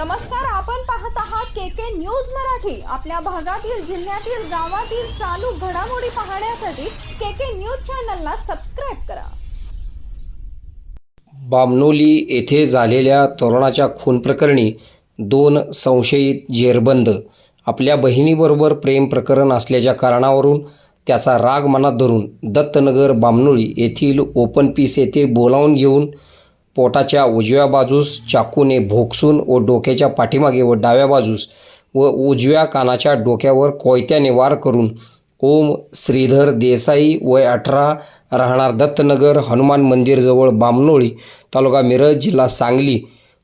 नमस्कार आपण पाहत आहात के के न्यूज मराठी. आपल्या भागातील जिल्ह्यातील गावातील चालू घडामोडी पाहण्यासाठी के के न्यूज चॅनलला सबस्क्राईब करा. बामनोली येथे झालेल्या तरुणाच्या खून प्रकरणी दोन संशयित जेरबंद आपल्या बहिणीबरोबर प्रेम प्रकरण असल्याच्या कारणावरून त्याचा राग मनात धरून दत्तनगर बामनोळी येथील ओपन पीस येथे बोलावून घेऊन पोटाच्या उजव्या बाजूस चाकूने भोकसून व डोक्याच्या पाठीमागे व डाव्या बाजूस व उजव्या कानाच्या डोक्यावर कोयत्याने वार करून ओम श्रीधर देसाई वय अठरा राहणार दत्तनगर हनुमान मंदिरजवळ बामनोळी तालुका मिरज जिल्हा सांगली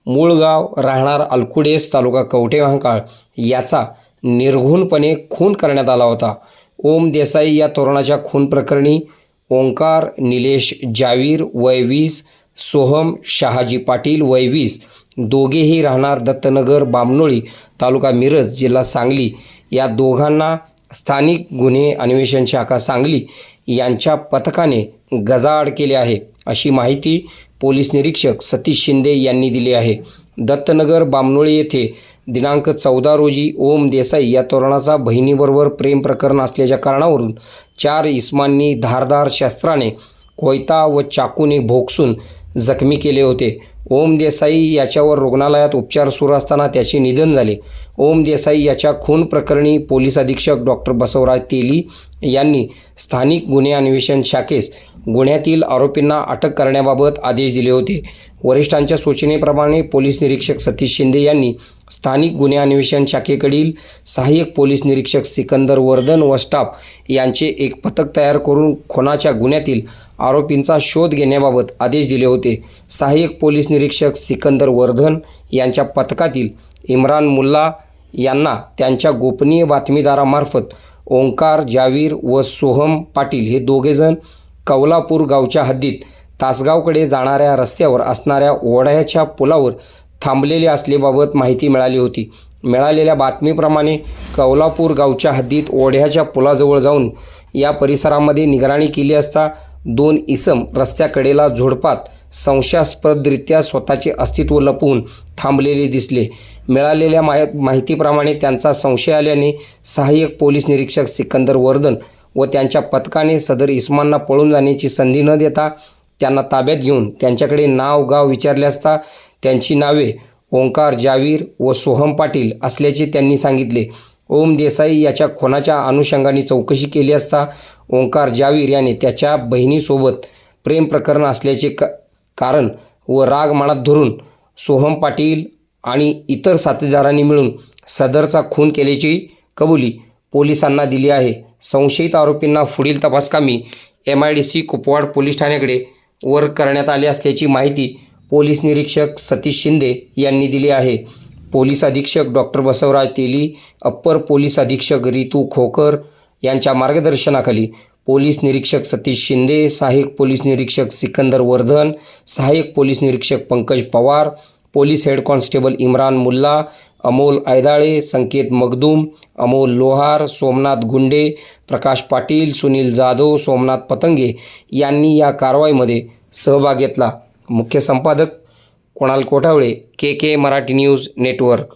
मूळ गाव राहणार अलकुडेस तालुका कवठेमहांकाळ याचा निर्घुणपणे खून करण्यात आला होता. ओम देसाई या तरुणाच्या खून प्रकरणी ओंकार निलेश जावीर वय वीस सोहम शहाजी पाटील वय वीस दोघेही राहणार दत्तनगर बामनोळी तालुका मिरज जिल्हा सांगली. या दोघांना स्थानिक गुन्हे अन्वेषण शाखा सांगली यांच्या पथकाने गजाआड केले आहे अशी माहिती पोलीस निरीक्षक सतीश शिंदे यांनी दिली आहे. दत्तनगर बामनोळी येथे दिनांक चौदा रोजी ओम देसाई या तरुणाचा बहिणीबरोबर प्रेम प्रकरण असल्याच्या कारणावरून चार इस्मांनी धारदार शस्त्राने कोयता व चाकूने भोगसून जखमी केले होते. ओम देसाई याच्यावर रुग्णालयात उपचार सुरू असताना त्याचे निधन झाले. ओम देसाई याच्या खून प्रकरणी पोलीस अधीक्षक डॉक्टर बसवराज तेली यांनी स्थानिक गुन्हे अन्वेषण शाखेस गुन्ह्यातील आरोपींना अटक करण्याबाबत आदेश दिले होते. वरिष्ठांच्या सूचनेप्रमाणे पोलीस निरीक्षक सतीश शिंदे यांनी स्थानिक गुन्हे अन्वेषण शाखेकडील सहाय्यक पोलीस निरीक्षक सिकंदर वर्धन व स्टाफ यांचे एक पथक तयार करून खुनाच्या गुन्ह्यातील आरोपींचा शोध घेण्याबाबत आदेश दिले होते. सहाय्यक पोलीस निरीक्षक सिकंदर वर्धन यांच्या पथकातील इम्रान मुल्ला यांना त्यांच्या गोपनीय बातमीदारामार्फत ओंकार जावीर व सोहम पाटील हे दोघेजण कौलापूर गावच्या हद्दीत तासगावकडे जाणाऱ्या रस्त्यावर असणाऱ्या ओढ्याच्या पुलावर थांबलेले असल्याबाबत माहिती मिळाली होती. मिळालेल्या बातमीप्रमाणे कौलापूर गावच्या हद्दीत ओढ्याच्या पुलाजवळ जाऊन या परिसरामध्ये निगराणी केली असता दोन इसम रस्त्याकडेला झोडपात संशयास्पदरित्या स्वतःचे अस्तित्व लपवून थांबलेले दिसले. मिळालेल्या माय माहितीप्रमाणे त्यांचा संशय आल्याने सहाय्यक पोलीस निरीक्षक सिकंदर वर्धन व त्यांच्या पथकाने सदर इस्मांना पळून जाण्याची संधी न देता त्यांना ताब्यात घेऊन त्यांच्याकडे नाव गाव विचारले असता त्यांची नावे ओंकार जावीर व सोहम पाटील असल्याचे त्यांनी सांगितले. ओम देसाई याच्या खुनाच्या अनुषंगाने चौकशी केली असता ओंकार जावीर याने त्याच्या बहिणीसोबत प्रेम प्रकरण असल्याचे क कारण व राग मनात धरून सोहम पाटील आणि इतर साथीदारांनी मिळून सदरचा खून केल्याची कबुली पोलिसांना दिली आहे. संशयित आरोपींना पुढील तपासकामी M I D C Kupwad police ठाण्याकडे वर्ग करण्यात आले असल्याची माहिती पोलीस निरीक्षक सतीश शिंदे यांनी दिली आहे. पोलीस अधीक्षक doctor Basavaraj Teli upper police अधीक्षक रितू खोकर यांच्या मार्गदर्शनाखाली पोलीस निरीक्षक सतीश शिंदे सहाय्यक पोलीस निरीक्षक सिकंदर वर्धन सहाय्यक पोलीस निरीक्षक Pankaj Pawar police head constable Imran Mulla Amol Aidale Sanket Magdum Amol Lohar Somnath Gunde Prakash Patil Sunil Jadhav Somnath Patange यांनी या कारवाईमध्ये सहभाग घेतला. मुख्य संपादक Kunal Kothawale K K Marathi news network.